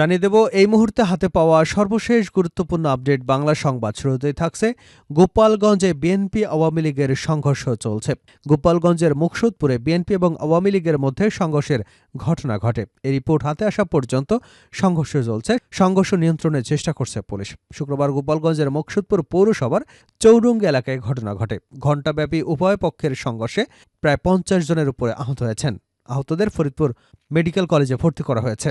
জানিয়ে দেব, এই মুহূর্তে হাতে পাওয়া সর্বশেষ গুরুত্বপূর্ণ আপডেট বাংলা সংবাদ শুরুতেই থাকছে। গোপালগঞ্জে বিএনপি আওয়ামী লীগের সংঘর্ষ চলছে। গোপালগঞ্জের মুকসুদপুরে বিএনপি এবং আওয়ামী লীগের মধ্যে সংঘর্ষের ঘটনা ঘটে। এই রিপোর্ট হাতে আসা পর্যন্ত সংঘর্ষ চলছে। সংঘর্ষ নিয়ন্ত্রণের চেষ্টা করছে পুলিশ। শুক্রবার গোপালগঞ্জের মুকসুদপুর পৌরসভার চৌরঙ্গি এলাকায় ঘটনা ঘটে। ঘণ্টাব্যাপী উভয় পক্ষের সংঘর্ষে প্রায় পঞ্চাশ জনের উপরে আহত হয়েছেন। আহতদের ফরিদপুর মেডিকেল কলেজে ভর্তি করা হয়েছে।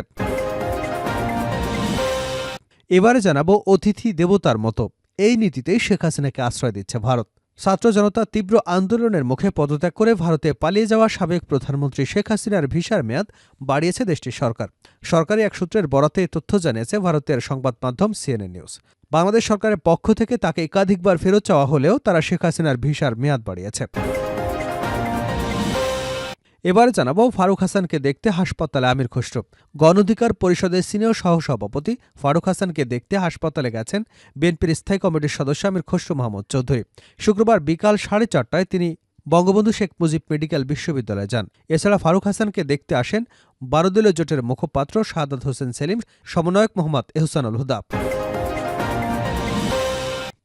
এবারে জানাব অতিথি দেবতার মতো। এই নীতিতেই শেখ হাসিনাকে আশ্রয় দিচ্ছে ভারত। ছাত্র জনতা তীব্র আন্দোলনের মুখে পদত্যাগ করে ভারতে পালিয়ে যাওয়া সাবেক প্রধানমন্ত্রী শেখ হাসিনার ভিসার মেয়াদ বাড়িয়েছে দেশটির সরকার। সরকারি এক সূত্রের বরাতে তথ্য জানিয়েছে ভারতের সংবাদ মাধ্যম সিএনএ নিউজ। বাংলাদেশ সরকারের পক্ষ থেকে তাকে একাধিকবার ফেরত চাওয়া হলেও তারা শেখ হাসিনার ভিসার মেয়াদ বাড়িয়েছে। এবারে জানাব ফারুক হাসানকে দেখতে হাসপাতালে আমির খসরু। গণঅধিকার পরিষদের সিনিয়র সহসভাপতি ফারুক হাসানকে দেখতে হাসপাতালে গেছেন বিএনপির স্থায়ী কমিটির সদস্য আমির খসরু মাহমুদ চৌধুরী। শুক্রবার বিকাল সাড়ে চারটায় তিনি বঙ্গবন্ধু শেখ মুজিব মেডিকেল বিশ্ববিদ্যালয়ে যান। এছাড়া ফারুক হাসানকে দেখতে আসেন বারোদলীয় জোটের মুখপাত্র শাহাদাত হোসেন সেলিম, সমন্বয়ক মোহাম্মদ এহসানুল হুদা।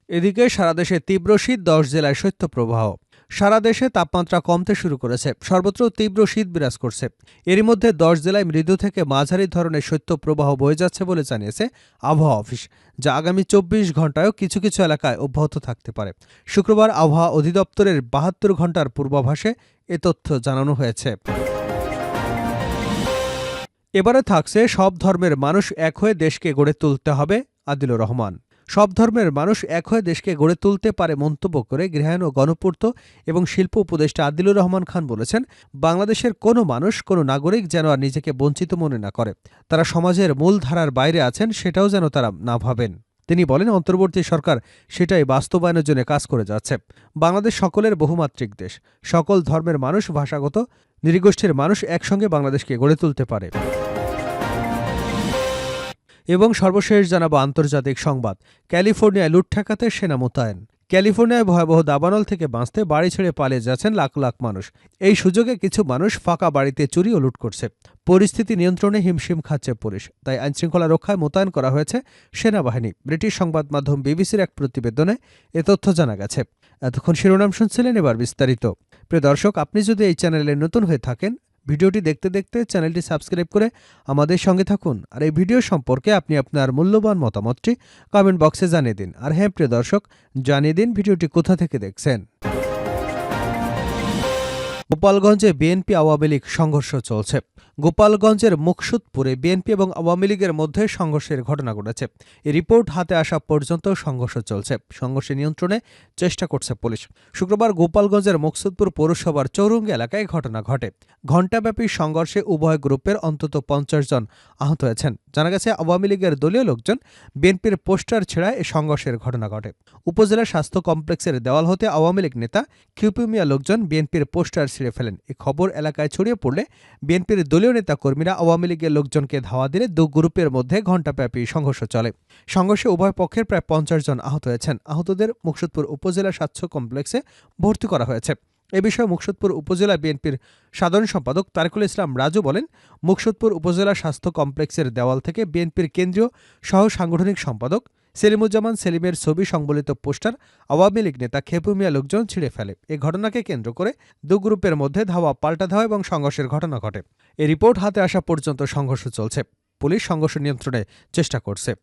এদিকে সারা দেশে তীব্র শীত, দশ জেলায় শৈত্যপ্রবাহ। সারা দেশে তাপমাত্রা কমতে শুরু করেছে, সর্বত্র তীব্র শীত বিরাজ করছে। এরই মধ্যে দশ জেলায় মৃদু থেকে মাঝারি ধরনের শৈত্যপ্রবাহ বয়ে যাচ্ছে বলে জানিয়েছে আবহাওয়া অফিস, যা আগামী চব্বিশ ঘন্টায়ও কিছু কিছু এলাকায় অব্যাহত থাকতে পারে। শুক্রবার আবহাওয়া অধিদপ্তরের বাহাত্তর ঘণ্টার পূর্বাভাসে এ তথ্য জানানো হয়েছে। এবারে থাকছে সব ধর্মের মানুষ এক হয়ে দেশকে গড়ে তুলতে হবে আদিলুর রহমান। সব ধর্মের মানুষ এক হয়ে দেশকে গড়ে তুলতে পারে মন্তব্য করে গৃহায়ণ ও গণপূর্ত এবং শিল্প উপদেষ্টা আদিলুর রহমান খান বলেছেন, বাংলাদেশের কোনো মানুষ, কোনো নাগরিক যেন আর নিজেকে বঞ্চিত মনে না করে। তারা সমাজের মূল ধারার বাইরে আছেন, সেটাও যেন তারা না ভাবেন। তিনি বলেন, অন্তর্বর্তী সরকার সেটাই বাস্তবায়নের জন্য কাজ করে যাচ্ছে। বাংলাদেশ সকলের বহুমাত্রিক দেশ। সকল ধর্মের মানুষ, ভাষাগত নৃগোষ্ঠীর মানুষ একসঙ্গে বাংলাদেশকে গড়ে তুলতে পারে। এবং সর্বশেষ জানাব আন্তর্জাতিক সংবাদ। ক্যালিফোর্নিয়ায় লুট ঠেকাতে সেনা মোতায়েন। ক্যালিফোর্নিয়ায় ভয়াবহ দাবানল থেকে বাঁচতে বাড়ি ছেড়ে পালিয়ে যাচ্ছেন লাখ লাখ মানুষ। এই সুযোগে কিছু মানুষ ফাঁকা বাড়িতে চুরি ও লুট করছে। পরিস্থিতি নিয়ন্ত্রণে হিমশিম খাচ্ছে পুলিশ, তাই আইনশৃঙ্খলা রক্ষায় মোতায়েন করা হয়েছে সেনাবাহিনী। ব্রিটিশ সংবাদ মাধ্যম বিবিসির এক প্রতিবেদনে এ তথ্য জানা গেছে। এতক্ষণ শিরোনাম শুনছিলেন এবার বিস্তারিত। প্রিয় দর্শক, আপনি যদি এই চ্যানেলে নতুন হয়ে থাকেন ভিডিওটি দেখতে দেখতে চ্যানেলটি সাবস্ক্রাইব করে আমাদের সঙ্গে থাকুন। আর এই ভিডিও সম্পর্কে আপনি আপনার মূল্যবান মতামতটি কমেন্ট বক্সে জানিয়ে দিন। আর হ্যাঁ প্রিয় দর্শক, জানিয়ে দিন ভিডিওটি কোথা থেকে দেখছেন। গোপালগঞ্জে বিএনপি আওয়ামী লীগ সংঘর্ষ চলছে। গোপালগঞ্জের মুকসুদপুরে বিএনপি এবং আওয়ামী লীগের মধ্যে সংঘর্ষের ঘটনা ঘটেছে। এই রিপোর্ট হাতে আসা পর্যন্ত সংঘর্ষ চলছে। সংঘর্ষে নিয়ন্ত্রণে চেষ্টা করছে পুলিশ। শুক্রবার গোপালগঞ্জের মুকসুদপুর পৌরসভার চৌরঙ্গি এলাকায় ঘটনা ঘটে। ঘণ্টাব্যাপী সংঘর্ষে উভয় গ্রুপের অন্তত পঞ্চাশ জন আহত হয়েছেন। জানা গেছে, আওয়ামী লীগের দলীয় লোকজন বিএনপির পোস্টার ছেড়ায় এ সংঘর্ষের ঘটনা ঘটে। উপজেলা স্বাস্থ্য কমপ্লেক্সের দেওয়াল হতে আওয়ামী লীগ নেতা কিউপিমিয়া লোকজন বিএনপির পোস্টার ছিঁড়ে ফেলেন। এই খবর এলাকায় ছড়িয়ে পড়লে বিএনপির দলীয় নেতা কর্মীরা আওয়ামী লীগের লোকজনকে ধাওয়া দিলে দু গ্রুপের মধ্যে ঘণ্টাব্যাপী সংঘর্ষ চলে। সংঘর্ষে উভয় পক্ষের প্রায় পঞ্চাশ জন আহত হয়েছেন। আহতদের মুকসুদপুর উপজেলা স্বাস্থ্য কমপ্লেক্সে ভর্তি করা হয়েছে। এ বিষয়ে মুকসুদপুর উপজেলা বিএনপির সাধারণ সম্পাদক তারেকুল ইসলাম রাজু বলেন, মুকসুদপুর উপজেলা স্বাস্থ্য কমপ্লেক্সের দেওয়াল থেকে বিএনপির কেন্দ্রীয় সহ সাংগঠনিক সম্পাদক সেলিমুজ্জামান সেলিমের ছবি সংবলিত পোস্টার আওয়ামী লীগ নেতা খেপু মিয়া লোকজন ছিঁড়ে ফেলে। এ ঘটনাকে কেন্দ্র করে দু গ্রুপের মধ্যে ধাওয়া, পাল্টা ধাওয়া এবং সংঘর্ষের ঘটনা ঘটে। এ রিপোর্ট হাতে আসা পর্যন্ত সংঘর্ষ চলছে। পুলিশ সংঘর্ষ নিয়ন্ত্রণে চেষ্টা করছে।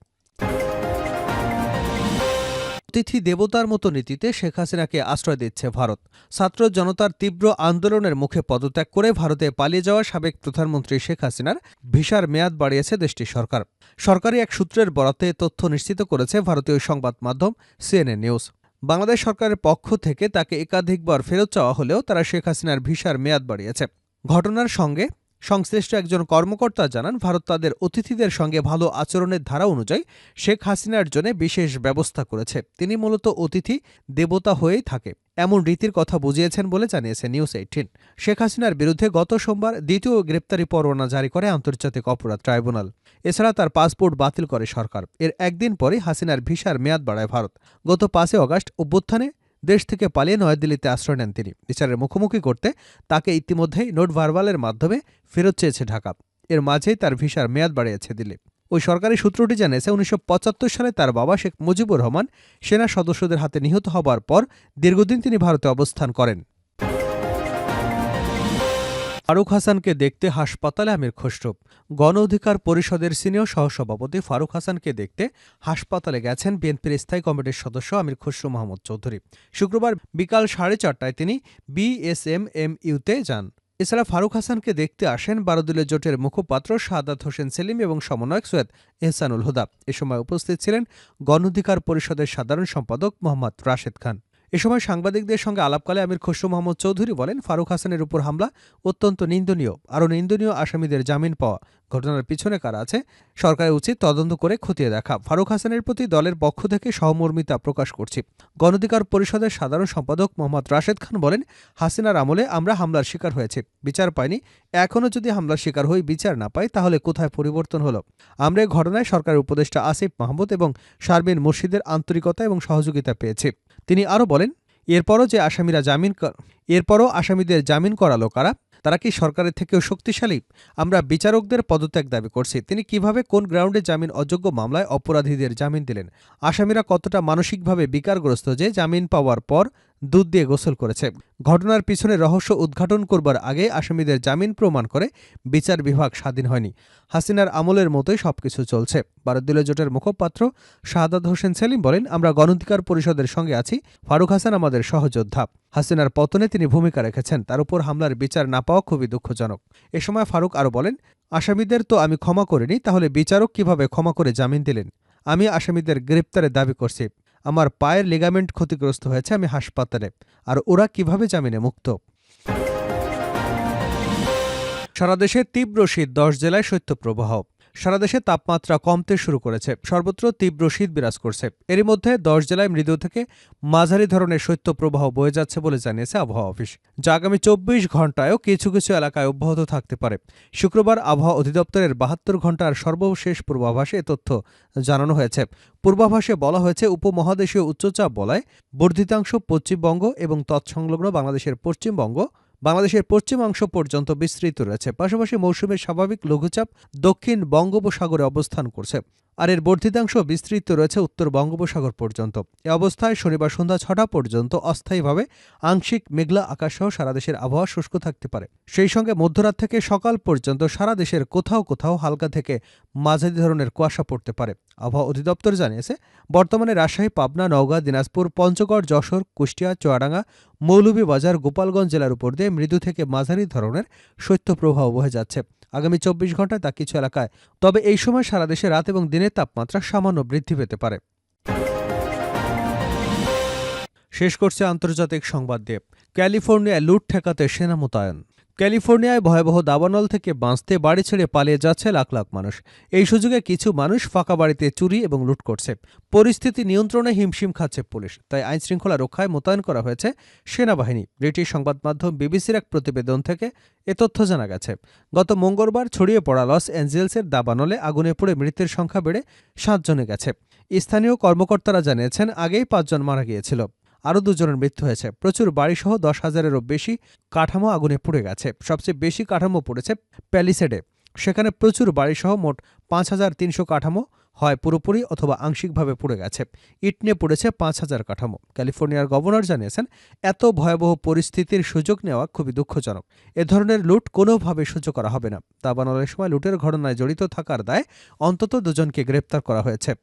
অতিথি দেবতার মতো নীতিতে শেখ হাসিনাকে আশ্রয় দিচ্ছে ভারত। ছাত্র জনতার তীব্র আন্দোলনের মুখে পদত্যাগ করে ভারতে পালিয়ে যাওয়া সাবেক প্রধানমন্ত্রী শেখ হাসিনার ভিসার মেয়াদ বাড়িয়েছে দেশটির সরকার। সরকারি এক সূত্রের বরাতে তথ্য নিশ্চিত করেছে ভারতীয় সংবাদ মাধ্যম সিএনএ নিউজ। বাংলাদেশ সরকারের পক্ষ থেকে তাকে একাধিকবার ফেরত চাওয়া হলেও তারা শেখ হাসিনার ভিসার মেয়াদ বাড়িয়েছে। ঘটনার সঙ্গে সংশ্লিষ্ট একজন কর্মকর্তা জানান, ভারত তাদের অতিথিদের সঙ্গে ভালো আচরণের ধারা অনুযায়ী শেখ হাসিনার জন্য বিশেষ ব্যবস্থা করেছে। তিনি মূলত অতিথি, দেবতা হয়েই থাকে। এমন রীতির কথা বুঝিয়েছেন বলে জানিয়েছে নিউজ এইটিন। শেখ হাসিনার বিরুদ্ধে গত সোমবার দ্বিতীয় গ্রেপ্তারি পরোয়ানা জারি করে আন্তর্জাতিক অপরাধ ট্রাইব্যুনাল। এছাড়া তার পাসপোর্ট বাতিল করে সরকার। এর একদিন পরে হাসিনার ভিসার মেয়াদ বাড়ায় ভারত। গত পাঁচই অগাস্ট অভ্যুত্থানে দেশ থেকে পালিয়ে নয়াদিল্লিতে আশ্রয় নেন তিনি। বিচারের মুখোমুখি করতে তাকে ইতিমধ্যেই নোট ভার্বালের মাধ্যমে ফেরত চেয়েছে ঢাকা। এর মাঝেই তার ভিসার মেয়াদ বাড়িয়েছে দিল্লি। ওই সরকারি সূত্রটি জানিয়েছে, উনিশশো পঁচাত্তর সালে তার বাবা শেখ মুজিবুর রহমান সেনা সদস্যদের হাতে নিহত হবার পর দীর্ঘদিন তিনি ভারতে অবস্থান করেন। ফারুক হাসানকে দেখতে হাসপাতালে আমির খসরু গণ অধিকার পরিষদের সিনিয়র সহসভাপতি ফারুক হাসানকে দেখতে হাসপাতালে গেছেন বিএনপির স্থায়ী কমিটির সদস্য আমির খসরু মাহমুদ চৌধুরী। শুক্রবার বিকাল সাড়ে চারটায় তিনি বিএসএমএমইউতে যান। এছাড়া ফারুক হাসানকে দেখতে আসেন বারোদুলের জোটের মুখপাত্র সাদাত হোসেন সেলিম এবং সমন্বয়ক সৈয়দ এহসানুল হুদা। এ সময় উপস্থিত ছিলেন গণ অধিকার পরিষদের সাধারণ সম্পাদক মোহাম্মদ রাশেদ খান। এ সময় সাংবাদিকদের সঙ্গে আলাপকালে আমির খসরু মোহাম্মদ চৌধুরী বলেন, ফারুক হাসানের উপর হামলা অত্যন্ত নিন্দনীয়। আরও নিন্দনীয় আসামিদের জামিন পাওয়া। ঘটনার পিছনে কারা আছে, সরকারের উচিত তদন্ত করে খতিয়ে দেখা। ফারুক হাসানের প্রতি দলের পক্ষ থেকে সহমর্মিতা প্রকাশ করছি। গণধিকার পরিষদের সাধারণ সম্পাদক মোহাম্মদ রাশেদ খান বলেন, হাসিনার আমলে আমরা হামলার শিকার হয়েছে। বিচার পাইনি। এখনও যদি হামলার শিকার হই, বিচার না পাই, তাহলে কোথায় পরিবর্তন হলো? আমরা এই ঘটনায় সরকারের উপদেষ্টা আসিফ মাহমুদ এবং শারমিন মুর্শিদের আন্তরিকতা এবং সহযোগিতা পেয়েছি। তিনি আরও বলেন, এরপরও যে আসামিরা জামিন এরপরও আসামিদের জামিন করালো কারা? তারা কি সরকারের থেকেও শক্তিশালী? আমরা বিচারকদের পদত্যাগ দাবি করছি। তিনি কীভাবে কোন গ্রাউন্ডে জামিন অযোগ্য মামলায় অপরাধীদের জামিন দিলেন? আসামিরা কতটা মানসিকভাবে বিকারগ্রস্ত যে জামিন পাওয়ার পর দুধ দিয়ে গোসল করেছে? ঘটনার পিছনে রহস্য উদ্ঘাটন করবার আগে আসামিদের জামিন প্রমাণ করে বিচার বিভাগ স্বাধীন হয়নি। হাসিনার আমলের মতোই সবকিছু চলছে। ভারতীয় জোটের মুখপাত্র শাহাদাত হোসেন সেলিম বলেন, আমরা গণধিকার পরিষদের সঙ্গে আছি। ফারুক হাসান আমাদের সহযোদ্ধা। হাসিনার পতনে তিনি ভূমিকা রেখেছেন। তার উপর হামলার বিচার না পাওয়া খুবই দুঃখজনক। এ সময় ফারুক আরও বলেন, আসামিদের তো আমি ক্ষমা করিনি, তাহলে বিচারক কীভাবে ক্ষমা করে জামিন দিলেন? আমি আসামিদের গ্রেপ্তারের দাবি করছি। আমার পায়ের লিগামেন্ট ক্ষতিগ্রস্ত হয়েছে আমি হাসপাতালে। আর ওরা কীভাবে জামিনে মুক্ত? সারাদেশে তীব্র শীত, দশ জেলায় শৈত্যপ্রবাহ। সারা দেশে তাপমাত্রা কমতে শুরু করেছে, সর্বত্র তীব্র শীত বিরাজ করছে। এরই মধ্যে দশ জেলায় মৃদু থেকে মাঝারি ধরনের শৈত্যপ্রবাহ বয়ে যাচ্ছে বলে জানিয়েছে আবহাওয়া অফিস। যা আগামী চব্বিশ ঘন্টায়ও কিছু কিছু এলাকায় অব্যাহত থাকতে পারে। শুক্রবার আবহাওয়া অধিদপ্তরের বাহাত্তর ঘণ্টার সর্বশেষ পূর্বাভাসে এ তথ্য জানানো হয়েছে। পূর্বাভাসে বলা হয়েছে, উপমহাদেশীয় উচ্চচাপ বলায়, বর্ধিতাংশ পশ্চিমবঙ্গ এবং তৎসংলগ্ন বাংলাদেশের পশ্চিমবঙ্গ বাংলাদেশের পশ্চিমাংশ পর্যন্ত বিস্তৃত রয়েছে। পাশাপাশি মৌসুমের স্বাভাবিক লঘুচাপ দক্ষিণ বঙ্গোপসাগরে অবস্থান করছে। আর এর বর্ধিতাংশ বিস্তৃত রয়েছে উত্তর বঙ্গোপসাগর পর্যন্ত। এ অবস্থায় শনিবার সন্ধ্যা ছটা পর্যন্ত অস্থায়ীভাবে আংশিক মেঘলা আকাশসহ সারা দেশের আবহাওয়া শুষ্ক থাকতে পারে। সেই সঙ্গে মধ্যরাত থেকে সকাল পর্যন্ত সারা দেশের কোথাও কোথাও হালকা থেকে মাঝারি ধরনের কুয়াশা পড়তে পারে। আবহাওয়া অধিদপ্তর জানিয়েছে, বর্তমানে রাজশাহী, পাবনা, নওগাঁ, দিনাজপুর, পঞ্চগড়, যশোর, কুষ্টিয়া, চুয়াডাঙ্গা, মৌলভীবাজার, গোপালগঞ্জ জেলার উপর দিয়ে মৃদু থেকে মাঝারি ধরনের শৈত্যপ্রবাহ বয়ে যাচ্ছে। আগামী চব্বিশ ঘন্টায় তা কিছু এলাকায়, তবে এই সময় সারা দেশে রাত এবং দিনের তাপমাত্রা সামান্য বৃদ্ধি পেতে পারে। শেষ করছে আন্তর্জাতিক সংবাদ দিয়ে। ক্যালিফোর্নিয়ায় লুট ঠেকাতে সেনা মোতায়েন। ক্যালিফোর্নিয়ায় ভয়াবহ দাবানল থেকে বাঁচতে বাড়ি ছেড়ে পালিয়ে যাচ্ছে লাখ লাখ মানুষ। এই সুযোগে কিছু মানুষ ফাঁকা বাড়িতে চুরি এবং লুট করছে। পরিস্থিতি নিয়ন্ত্রণে হিমশিম খাচ্ছে পুলিশ, তাই আইনশৃঙ্খলা রক্ষায় মোতায়েন করা হয়েছে সেনাবাহিনী, ব্রিটিশ সংবাদ মাধ্যম বিবিসির এক প্রতিবেদন থেকে এ তথ্য জানা গেছে। গত মঙ্গলবার ছড়িয়ে পড়া লস অ্যাঞ্জেলসের দাবানলে আগুনে পড়ে মৃতের সংখ্যা বেড়ে সাতজনে গেছে। স্থানীয় কর্মকর্তারা জানিয়েছেন, আগেই পাঁচজন মারা গিয়েছিল। আরও দুজনের মৃত্যু হয়েছে। প্রচুর বাড়িসহ দশ হাজারেরও বেশি কাঠামো আগুনে পুড়ে গেছে। সবচেয়ে বেশি কাঠামো পড়েছে প্যালিসেডে। সেখানে প্রচুর বাড়িসহ মোট পাঁচ হাজার তিনশো কাঠামো হয় পুরোপুরি অথবা আংশিকভাবে পুড়ে গেছে। ইটনে পড়েছে পাঁচ হাজার কাঠামো। ক্যালিফোর্নিয়ার গভর্নর জানিয়েছেন, এত ভয়াবহ পরিস্থিতির সুযোগ নেওয়া খুবই দুঃখজনক। এ ধরনের লুট কোনোভাবে সহ্য করা হবে না। তা দাবানলের সময় লুটের ঘটনায় জড়িত থাকার দায় অন্তত দুজনকে গ্রেপ্তার করা হয়েছে।